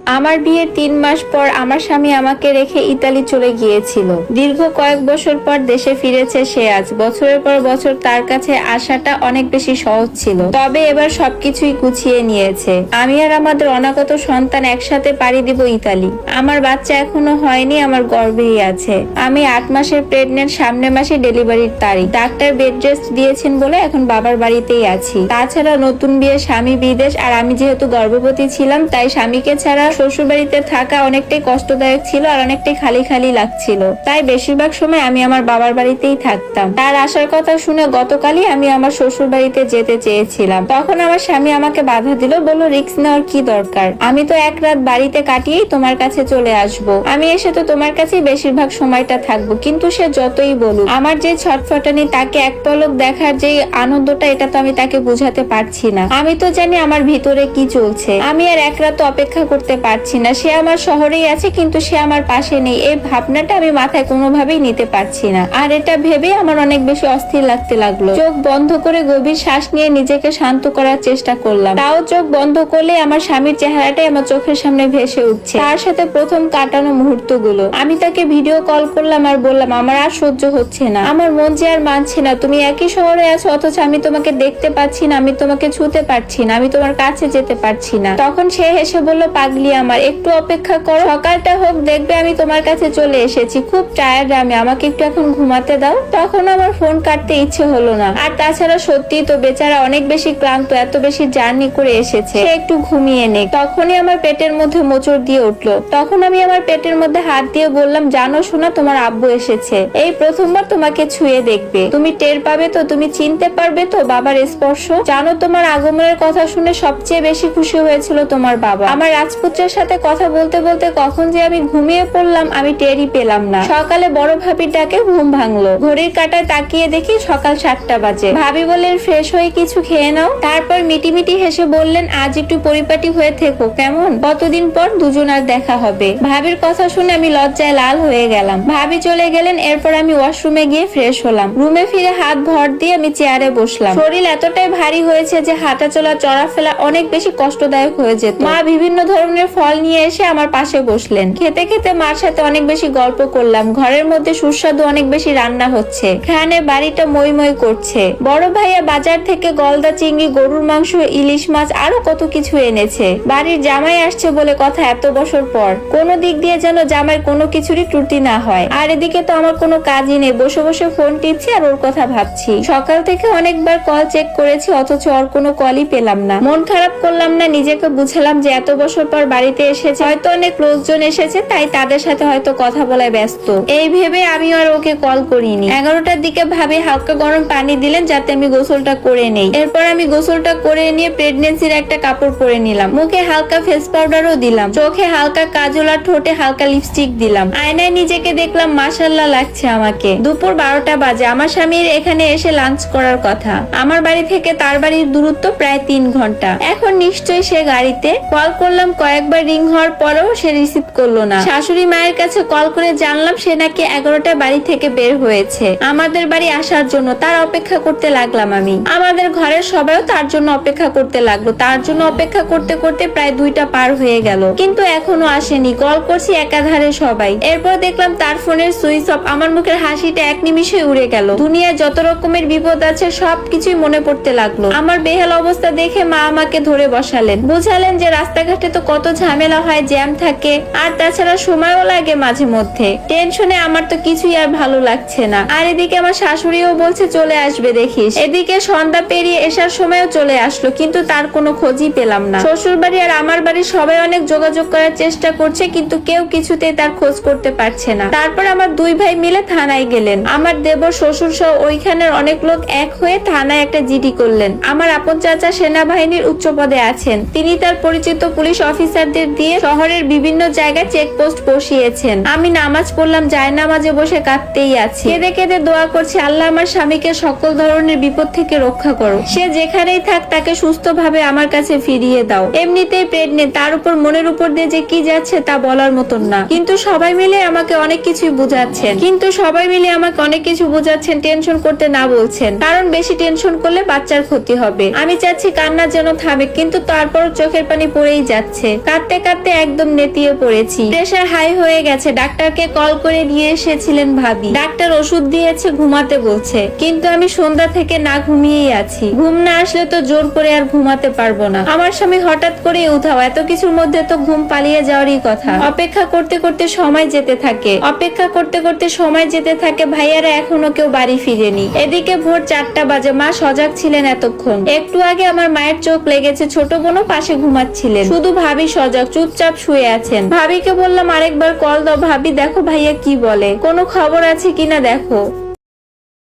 আমার বিয়ের তিন মাস পর আমার স্বামী আমাকে রেখে ইতালি চলে গিয়েছিল। দীর্ঘ কয়েক বছর পর দেশে ফিরেছে সে আজ। বছরের পর বছর তার কাছে আসাটা অনেক বেশি সহজ ছিল। তবে এবার সবকিছুই গুছিয়ে নিয়েছে। আমি আর আমাদের অনাগত সন্তান একসাথে পাড়ি দিব ইতালি। আমার বাচ্চা এখনও হয়নি, আমার গর্ভেই আছে। আমি আট মাসের প্রেগনেন্ট সামনের মাসে ডেলিভারির তারিখ। ডাক্তার বেড রেস্ট দিয়েছেন বলে এখন বাবার বাড়িতেই আছি। তাছাড়া নতুন বিয়ে স্বামী বিদেশ, আর আমি যেহেতু গর্ভবতী ছিলাম, তাই স্বামীকে ছাড়া শ্বশুর বাড়িতে থাকা অনেকটাই কষ্টদায়ক ছিল আর অনেকটাই খালি খালি লাগছিল। তাই বেশিরভাগ সময় আমি আমার বাবার বাড়িতেই থাকতাম। তার আসার কথা শুনে গতকালই আমি আমার শ্বশুর বাড়িতে যেতে চেয়েছিলাম। তখন আমার স্বামী আমাকে বাধা দিল, বলল রিক্স নেওয়ার কি দরকার? আমি তো এক রাত বাড়িতে কাটিয়েই তোমার কাছে চলে আসব। আমি এসে তো তোমার কাছেই বেশিরভাগ সময়টা থাকব। কিন্তু সে যতই বলুক, আমার যে ছটফটানি তাকে এক পলক দেখার যে আনন্দটা, এটা তো আমি তাকে বুঝাতে পারছি না। আমি তো জানি আমার ভিতরে কি চলছে। আমি আর এক রাত অপেক্ষা করতে পারছি না। সে আমার শহরেই আছে, কিন্তু সে আমার পাশে নেই। এই ভাবনাটা আমি মাথায় কোনোভাবেই নিতে পারছি না। আর এটা ভেবে আমার অনেক বেশি অস্থির লাগতে লাগল। চোখ বন্ধ করে গভীর শ্বাস নিয়ে নিজেকে শান্ত করার চেষ্টা করলাম। তাও চোখ বন্ধ করলে আমার স্বামীর চেহারাটাই আমার চোখের সামনে ভেসে উঠছে। তার সাথে প্রথম কাটানো মুহূর্তগুলো। আমি তাকে ভিডিও কল করলাম আর বললাম, আমার আর সহ্য হচ্ছে না। আমার মন যে আর মানছে না। তুমি একই শহরে আছো, অথচ আমি তোমাকে দেখতে পাচ্ছি না। আমি তোমাকে ছুতে পারছি না। আমি তোমার কাছে যেতে পারছি না। তখন সে হেসে বলল, পাগলি আমার একটু অপেক্ষা করো। সকালটা হোক, দেখবে আমি তোমার কাছে চলে এসেছি। খুব টায়ার্ড আমি, আমাকে একটু এখন ঘুমাতে দাও। তখন আমার ফোন কাটতে ইচ্ছে হলো না। আর তাছাড়া সত্যি তো বেচারা অনেক বেশি ক্লান্ত, এত বেশি জার্নি করে এসেছে। সে একটু ঘুমিয়ে নেই তখনই আমার পেটের মধ্যে মোচড় দিয়ে উঠল। তখন আমি আমার পেটের মধ্যে হাত দিয়ে বললাম, জানো শোনা তোমার আব্বু এসেছে। এই প্রথমবার তোমাকে ছুঁয়ে দেখবে। তুমি টের পাবে তো, তুমি চিনতে পারবে তো বাবার স্পর্শ। জানো তোমার আগমনের কথা শুনে সবচেয়ে বেশি খুশি হয়েছিল তোমার বাবা। আমার রাজপুত্রের সাথে কথা বলতে বলতে কখন যে আমি ঘুমিয়ে পড়লাম, আমি টেরই পেলাম না। সকালে বড় ভাবির ডাকে ঘুম ভাঙলো। ঘড়ির কাঁটায় তাকিয়ে দেখি সকাল সাতটা বাজে। ভাবি বললেন, ফ্রেশ হয়ে কিছু খেয়ে নাও। তারপর মিটিমিটি হেসে বললেন, আজ একটু পরিপাটি হয়ে থেকো, কেমন? কতদিন পর দুজন আর দেখা হবে? ভাবির কথা শুনে আমি লজ্জায় লাল হয়ে গেলাম। ভাবি চলে গেলেন, এরপর আমি ওয়াশরুমে গিয়ে ফ্রেশ হলাম। রুমে ফিরে হাত ভর দিয়ে আমি চেয়ারে বসলাম। শরীর এতটাই ভারী হয়েছে যে হাঁটা চলা চড়া ফেলা অনেক বেশি কষ্টদায়ক হয়ে যেত। মা বিভিন্ন ধরনের ফল নিয়ে এসে আমার পাশে বসলেন। খেতে খেতে মার সাথে অনেক বেশি গল্প করলাম। ঘরের মধ্যে সুস্বাদু অনেক বেশি রান্না হচ্ছে। খানে বাড়িটা মই মই করছে। বড় ভাইয়া বাজার থেকে গলদা চিংড়ি, গরুর মাংস, ইলিশ মাছ, আরও কত কিছু এনেছে। বাড়ির জামাই আসছে বলে কথা এত বছর পর। কোন দিক দিয়ে যেন জামাই কোনো কিছুরই ত্রুটি না হয়। আর এদিকে তো আমার কোনো কাজই নেই। বসে বসে ফোন টিপছি আর ওর কথা ভাবছি। সকাল থেকে অনেকবার কল চেক করেছি, অথচ ওর কোনো কলই পেলাম না। মন খারাপ করলাম না, নিজেকে বুঝালাম যে এত বছর পর বাড়িতে এসেছে। হয়তো অনেক লোকজন এসেছে, তাই তাদের সাথে হয়তো কথা বলায় ব্যস্ত। এই ভেবে আমি আর ওকে কল করিনি। এগারোটার দিকে ভাবে হালকা গরম পানি দিলেন যাতে আমি গোসলটা করে নেই। এরপর আমি গোসলটা করে নিয়ে প্রেগনেন্সির একটা কাপড় পরে নিলাম। মুখে হালকা ফেস পাউডারও দিলাম। চোখে হালকা কাজল আর ঠোঁটে হালকা লিপস্টিক দিলাম। আয়নায় নিজেকে দেখলাম মাসাল্লাহ লাগছে আমাকে। দুপুর বারোটা বাজে। আমার স্বামীর এখানে এসে লাঞ্চ করার কথা। আমার বাড়ি থেকে তার বাড়ির দূরত্ব প্রায় তিন ঘণ্টা। এখন নিশ্চয়ই সে গাড়িতে। কল করলাম কয়েকবার রিং হওয়ার পরেও সে রিসিভ করল না। শাশুড়ি মায়ের কাছে কল করে জানলাম সে নাকি এগারোটা বাড়ি থেকে বের হয়েছে। আমাদের বাড়ি আসার জন্য তার অপেক্ষা করতে লাগলাম আমি। আমাদের ঘরের সবাইও তার জন্য অপেক্ষা করতে লাগল। তার জন্য অপেক্ষা করতে করতে প্রায় দুইটা পার হয়ে গেল। কিন্তু এখনও আসেনি। কল করছি একাধারে সবাই। এরপর দেখলাম তার ফোনের সুইচ অফ। আমার মুখের হাসিটা এক নিমিষে উড়ে গেল। দুনিয়ায় যত রকমের বিপদ আছে সব কিছুই মনে পড়তে লাগল। আমার বেহাল অবস্থা দেখে মা আমাকে ধরে বসালেন। বুঝালেন যে রাস্তাঘাটে তো কত ঝামেলা হয়, জ্যাম থাকে, আর তাছাড়া সময়ও লাগে মাঝে মধ্যে। টেনশনে আমার তো কিছুই আর ভালো লাগছে না। আর এদিকে আমার শাশুড়িও বলছে, চলে আসবে দেখিস। এদিকে সন্ধ্যা পেরিয়ে এসার সময়ও চলে আসলো, কিন্তু তার কোনো খোঁজই পেলাম না। শ্বশুর বাড়ি আর আমার বাড়ির সবাই অনেক যোগাযোগ করার চেষ্টা করছে, কিন্তু কেউ কিছুতেই তার খোঁজ করতে পারছে না। তারপর আমার দুই ভাই মিলে থানায় গেলেন। আমার দেবর, শ্বশুর সহ ওইখানের অনেক লোক এক হয়ে থানায় একটা জিডি করলেন। আমার আপন চাচা সেনাবাহিনীর উচ্চ পদে আছেন। তিনি তার পরিচিত পুলিশ অফিসারদের দিয়ে শহরের বিভিন্ন জায়গায় চেকপোস্ট বসিয়েছেন। আমি নামাজ পড়লাম যায় নামাজে বসে কাঁদতেই আছি। কেঁদে কেঁদে দোয়া করছি, আল্লাহ আমার স্বামীকে সকল ধরনের বিপদ থেকে রক্ষা করো সে যেখানেই থাক, তাকে সুস্থভাবে আমার কাছে ফিরিয়ে দাও। এমনিতেই প্রেগনেন্ট তার উপর মনের উপর দিয়ে যে কি যাচ্ছে তা বলার মতন না। কিন্তু সবাই মিলে আমাকে অনেক কিছুই বুঝাচ্ছেন। কিন্তু সবাই মিলে আমাকে অনেক কিছু বুঝাচ্ছেন, টেনশন করতে না বলছেন। কারণ বেশি টেনশন করলে বাচ্চার ক্ষতি হবে। আমি চাচ্ছি কান্না যেন থামে, কিন্তু তারপর চোখের পানি পড়েই যাচ্ছে। কাঁদতে কাঁদতে একদম নেতিয়ে পড়েছি। প্রেশার হাই হয়ে গেছে, ডাক্তারকে কল করে নিয়ে এসেছিলেন ভাবি। ডাক্তার ওষুধ দিয়েছে, ঘুমাতে বলছে। কিন্তু আমি সন্ধ্যা থেকে না ঘুমিয়েই আছি। ঘুম না আসলে তো জোর করে আর ঘুমাতে পারব না। আমার স্বামী হঠাৎ করে উঠাও এত কিছুর মধ্যে তো ঘুম পালিয়ে যাওয়ারই কথা। অপেক্ষা করতে করতে সময় যেতে থাকে। অপেক্ষা করতে করতে সময় যেতে থাকে, ভাইয়ারা এখনও কেউ বাড়ি ফিরেনি। এদিকে ভোর চারটা বাজে। মা সজাগ ছিলেন এতক্ষণ। একটু আগে আমার মায়ের চোখ লেগেছে। ছোট বোনও পাশে ঘুমাচ্ছিলেন। শুধু ভাবি সজাগ, চুপচাপ শুয়ে আছেন। ভাবিকে বললাম, আরেকবার কল দাও। ভাবি, দেখো ভাইয়া কি বলে। কোনো খবর আছে কিনা দেখো।